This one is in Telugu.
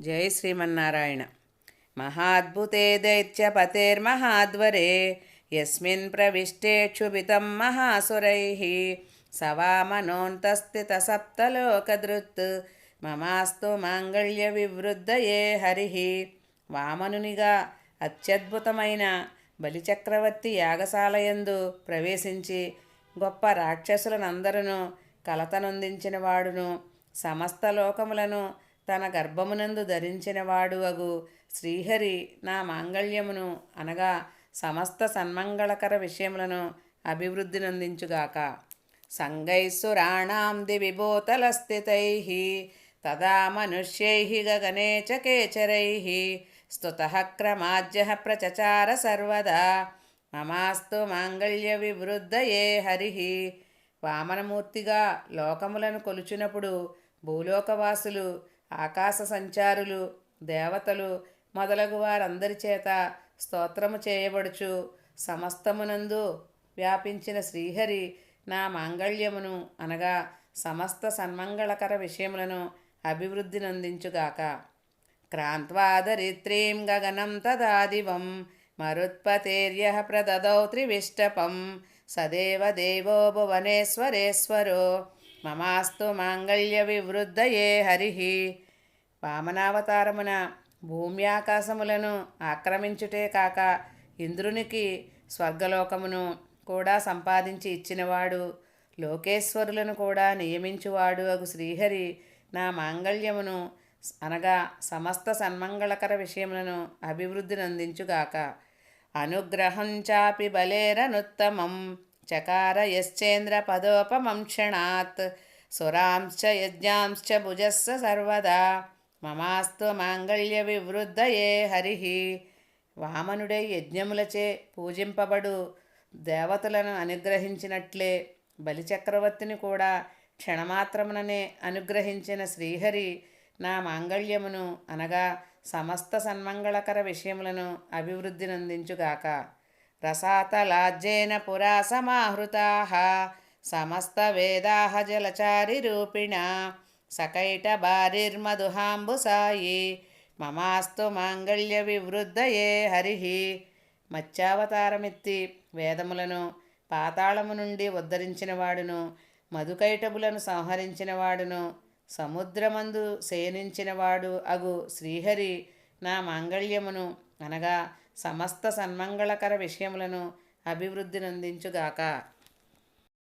జై శ్రీమన్నారాయణ. మహాద్భుతే దైత్యపతేర్మహాధ్వరే యస్మిన్ ప్రవిష్టే క్షుభితం మహాసురై. సవామనోంతస్థిత సప్తలోకదృత్ మమాస్తు మాంగళ్య వివృద్ధయే హరి. వామనునిగా అత్యద్భుతమైన బలిచక్రవర్తి యాగశాలయందు ప్రవేశించి గొప్ప రాక్షసులనందరూ కలతనొందించిన వాడును సమస్త లోకములను తన గర్భమునందు ధరించినవాడు అగు శ్రీహరి నా మాంగళ్యమును అనగా సమస్త సన్మంగళకర విషయములను అభివృద్ధి నందించుగాక. సంగైస్సురాణాం దివిభూతలస్థితై తదా మనుష్యై గగనే కేచరై స్తుత క్రమాజ్య ప్రచచార సర్వదా మమాస్తు మాంగళ్య వివృద్ధయే హరి. వామనమూర్తిగా లోకములను కొలుచునప్పుడు భూలోకవాసులు ఆకాశ సంచారులు దేవతలు మొదలగు వారందరి చేత స్తోత్రము చేయబడుచు సమస్తమునందు వ్యాపించిన శ్రీహరి నా మాంగళ్యమును అనగా సమస్త సన్మంగళకర విషయములను అభివృద్ధి నందించుగాక. క్రాంత్వాదరిత్రీం గగనం తదాదివం మరుత్పతేర్య ప్రదదౌ త్రివిష్టపం సదేవ దేవో భువనేశ్వరేశ్వరో. మమాస్తు మాంగళ్య వివృద్ధయే హరి. వామనావతారమున భూమి ఆకాశములను ఆక్రమించుటే కాక ఇంద్రునికి స్వర్గలోకమును కూడా సంపాదించి ఇచ్చినవాడు లోకేశ్వరులను కూడా నియమించువాడు అగు శ్రీహరి నా మాంగళ్యమును అనగా సమస్త సన్మంగళకర విషయములను అభివృద్ధి నందించుగాక అనుగ్రహం చాపి బలేరనుత్తమం. చకార యశ్చేంద్ర పదోపమం క్షణాత్ సురాంశ్చ యజ్ఞాంశ్చ భుజస్స సర్వదా మమాస్తు మాంగళ్య వివృద్ధయే హరి వామనుడే యజ్ఞములచే పూజింపబడు దేవతలను అనుగ్రహించినట్లే। బలిచక్రవర్తిని కూడా క్షణమాత్రముననే అనుగ్రహించిన శ్రీహరి నా మాంగళ్యమును అనగా సమస్త సన్మంగళకర విషయములను అభివృద్ధి రసాతలాజ్జేన రసాతలాజ్యేన పురా సమాహృతా సమస్త వేదా జలచారి రూపిణ సకైట బారిర్మధుహాంబుసాయి మమాస్తు మాంగళ్య వివృద్ధయే హరి. మత్స్యావతారమెత్తి వేదములను పాతాళము నుండి ఉద్ధరించినవాడును మధుకైటబులను సంహరించినవాడును సముద్రమందు శయనించినవాడు అగు శ్రీహరి నా మాంగళ్యమును అనగా సమస్త సన్మంగళకర విషయములను అభివృద్ధి నందించుగాక.